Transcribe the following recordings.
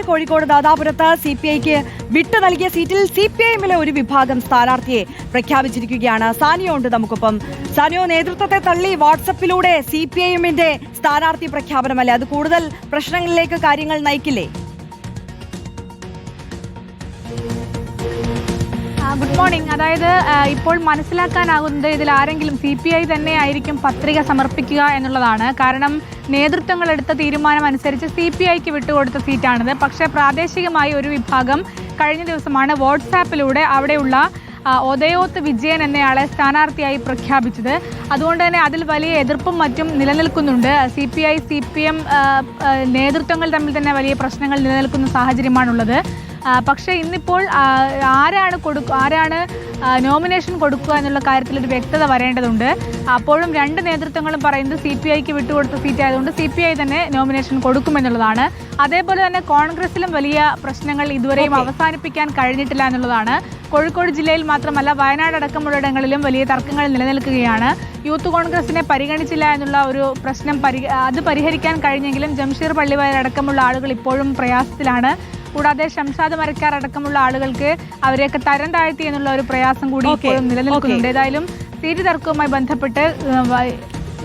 Kozhikode ദാദാപുരത്ത് C P ഐക്ക് വിട്ടു നൽകിയ സീറ്റിൽ സി പി ഐഎമ്മിലെ ഒരു വിഭാഗം സ്ഥാനാർത്ഥിയെ പ്രഖ്യാപിച്ചിരിക്കുകയാണ്. സാനിയോ ഉണ്ട് നമുക്കൊപ്പം. സാനിയോ നേതൃത്വത്തെ തള്ളി വാട്സപ്പിലൂടെ സി പി ഐ എമ്മിന്റെ സ്ഥാനാർത്ഥി പ്രഖ്യാപനമല്ലേ? അത് കൂടുതൽ പ്രശ്നങ്ങളിലേക്ക് കാര്യങ്ങൾ നയിക്കില്ലേ? Good morning. അതായത് ഇപ്പോൾ മനസ്സിലാക്കാനാകുന്നത് ഇതിൽ ആരെങ്കിലും സി പി ഐ തന്നെ ആയിരിക്കും പത്രിക സമർപ്പിക്കുക എന്നുള്ളതാണ്. കാരണം നേതൃത്വങ്ങൾ എടുത്ത തീരുമാനം അനുസരിച്ച് സി പി ഐക്ക് വിട്ടുകൊടുത്ത സീറ്റാണിത്. പക്ഷേ പ്രാദേശികമായി ഒരു വിഭാഗം കഴിഞ്ഞ ദിവസമാണ് വാട്സാപ്പിലൂടെ അവിടെയുള്ള ഒതയോത്ത് വിജയൻ എന്നയാളെ സ്ഥാനാർത്ഥിയായി പ്രഖ്യാപിച്ചത്. അതുകൊണ്ട് തന്നെ അതിൽ വലിയ എതിർപ്പും മറ്റും നിലനിൽക്കുന്നുണ്ട്. C P I C P M നേതൃത്വങ്ങൾ തമ്മിൽ തന്നെ വലിയ പ്രശ്നങ്ങൾ നിലനിൽക്കുന്ന സാഹചര്യമാണുള്ളത്. പക്ഷേ ഇന്നിപ്പോൾ ആരാണ് കൊടുക്കുക ആരാണ് നോമിനേഷൻ കൊടുക്കുക എന്നുള്ള കാര്യത്തിൽ ഒരു വ്യക്തത വരേണ്ടതുണ്ട്. അപ്പോഴും രണ്ട് നേതൃത്വങ്ങളും പറയുന്നത് സി പി ഐക്ക് വിട്ടുകൊടുത്ത സീറ്റ് ആയതുകൊണ്ട് സി പി ഐ തന്നെ നോമിനേഷൻ കൊടുക്കുമെന്നുള്ളതാണ്. അതേപോലെ തന്നെ കോൺഗ്രസിലും വലിയ പ്രശ്നങ്ങൾ ഇതുവരെയും അവസാനിപ്പിക്കാൻ കഴിഞ്ഞിട്ടില്ല എന്നുള്ളതാണ്. കോഴിക്കോട് ജില്ലയിൽ മാത്രമല്ല വയനാട് അടക്കമുള്ളിടങ്ങളിലും വലിയ തർക്കങ്ങൾ നിലനിൽക്കുകയാണ്. യൂത്ത് കോൺഗ്രസിനെ പരിഗണിച്ചില്ല എന്നുള്ള ഒരു പ്രശ്നം പരി അത് പരിഹരിക്കാൻ കഴിഞ്ഞെങ്കിലും ജംഷീർ പള്ളിവയർ അടക്കമുള്ള ആളുകൾ ഇപ്പോഴും പ്രയാസത്തിലാണ്. കൂടാതെ ഷംഷാദ് മരക്കാർ അടക്കമുള്ള ആളുകൾക്ക് അവരെയൊക്കെ തരം താഴ്ത്തി എന്നുള്ള ഒരു പ്രയാസം കൂടി. ഇപ്പോഴും നിലനിൽക്കുന്നുണ്ട്. ഏതായാലും സീറ്റ് തർക്കവുമായി ബന്ധപ്പെട്ട്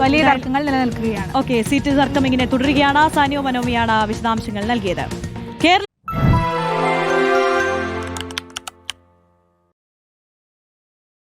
വലിയ തർക്കങ്ങൾ നിലനിൽക്കുകയാണ്. ഓക്കെ സീറ്റ് തർക്കം ഇങ്ങനെ തുടരുകയാണ്. സാനിയോ മനോമിയാണ് വിശദാംശങ്ങൾ നൽകിയത്. കേരള